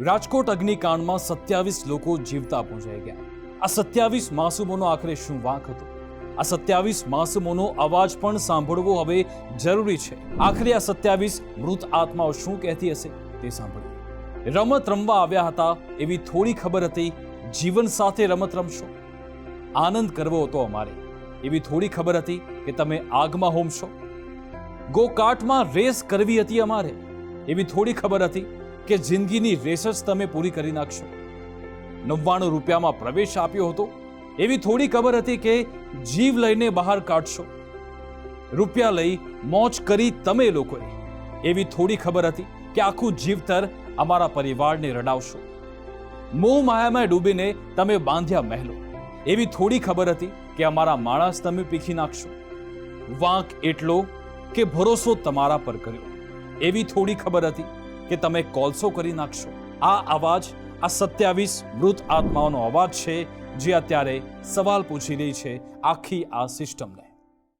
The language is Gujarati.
રાજકોટ અગ્નિકાંડમાં સત્યાવીસ લોકો જીવતા પહોંચાઈ ગયા. આ સત્યાવીસ માસૂમોનો આખરે શું વાંક હતો? આ સત્યાવીસ માસૂમોનો અવાજ પણ સાંભળવો હવે જરૂરી છે. આખરે આ સત્યાવીસ મૃત આત્માઓ શું કહેતી હશે તે સાંભળ્યું રમત રમવા આવ્યા હતા એવી થોડી ખબર હતી, જીવન સાથે રમત રમશો. આનંદ કરવો હતો અમારે. એવી થોડી ખબર હતી કે તમે આગમાં હોમશો. ગોકાટમાં રેસ કરવી હતી અમારે. એવી થોડી ખબર હતી કે જિંદગીની રેસ જ તમે પૂરી કરી નાખશો. નવ્વાણું રૂપિયામાં પ્રવેશ આપ્યો હતો. એવી થોડી ખબર હતી કે જીવ લઈને બહાર કાઢશો. રૂપિયા લઈ મોજ કરી તમે લોકોએ. એવી થોડી ખબર હતી કે આખું જીવતર અમારા પરિવારને રડાવશો. મોહ માયામાં ડૂબીને તમે બાંધ્યા મહેલો. એવી થોડી ખબર હતી કે અમારા માણસ તમે પીખી નાખશો. વાંક એટલો કે ભરોસો તમારા પર કર્યો. એવી થોડી ખબર હતી કે તમે કોલસો કરી નાખશો. આ અવાજ, આ સત્યાવીસ મૃત આત્માઓનો અવાજ છે, જે અત્યારે સવાલ પૂછી રહી છે આખી આ સિસ્ટમને